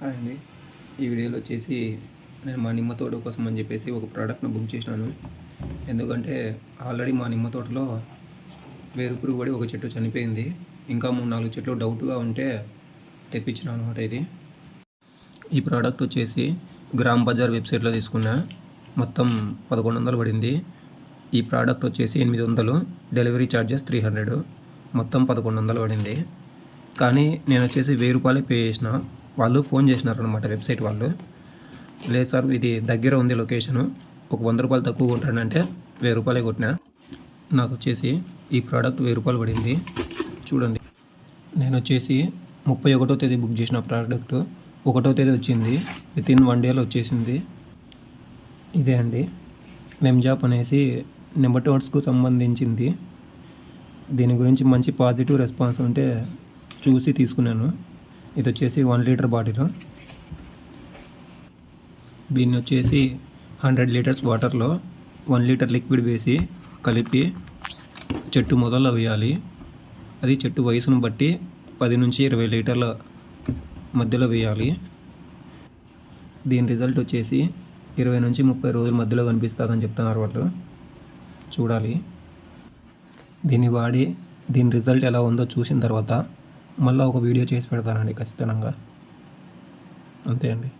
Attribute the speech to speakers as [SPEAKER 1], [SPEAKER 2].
[SPEAKER 1] Hi అండి. ఈ వీడియోలో వచ్చేసి నేను మా నిమ్మ తోట కోసం అని చెప్పేసి ఒక ప్రోడక్ట్ను బుక్ చేసినాను. ఎందుకంటే ఆల్రెడీ మా నిమ్మ తోటలో వేరు పురుగు పడి ఒక చెట్టు చనిపోయింది. ఇంకా మూడు నాలుగు చెట్లు డౌట్గా ఉంటే తెప్పించిన అనమాట ఇది. ఈ ప్రోడక్ట్ వచ్చేసి గ్రామ్ బజార్ వెబ్సైట్లో తీసుకున్నా. మొత్తం పదకొండు వందలు పడింది. ఈ ప్రోడక్ట్ వచ్చేసి ఎనిమిది వందలు. డెలివరీ ఛార్జెస్ త్రీ హండ్రెడ్ మొత్తం పదకొండు వందలు పడింది. కానీ నేను వచ్చేసి వెయ్యి రూపాయలే పే చేసిన. వాళ్ళు ఫోన్ చేసినారు అనమాట వెబ్సైట్ వాళ్ళు. లేదు సార్ ఇది దగ్గర ఉంది లొకేషను. ఒక వంద రూపాయలు తక్కువ ఉంటానంటే వెయ్యి రూపాయలే కొట్టినా. నాకు వచ్చేసి ఈ ప్రోడక్ట్ వెయ్యి రూపాయలు పడింది. చూడండి. నేను వచ్చేసి ముప్పై ఒకటో తేదీ బుక్ చేసిన ప్రోడక్ట్. ఒకటో తేదీ వచ్చింది. విత్ ఇన్ వన్ డేలో వచ్చేసింది. ఇదే అండి. నెమ్జాప్ అనేసి నెమటోడ్స్కు సంబంధించింది. దీని గురించి మంచి పాజిటివ్ రెస్పాన్స్ ఉంటే చూసి తీసుకున్నాను. ఇది వచ్చేసి వన్ లీటర్ బాటిల్. దీన్ని వచ్చేసి హండ్రెడ్ లీటర్స్ వాటర్లో వన్ లీటర్ లిక్విడ్ వేసి కలిపి చెట్టు మొదల్లో వేయాలి. అది చెట్టు వయసును బట్టి పది నుంచి ఇరవై లీటర్ల మధ్యలో వేయాలి. దీని రిజల్ట్ వచ్చేసి ఇరవై నుంచి ముప్పై రోజుల మధ్యలో కనిపిస్తుందని చెప్తున్నారు వాళ్ళు. చూడాలి. దీన్ని వాడి దీని రిజల్ట్ ఎలా ఉందో చూసిన తర్వాత మళ్ళీ ఒక వీడియో చేసి పెడతానండి ఖచ్చితంగా. అంతే అండి.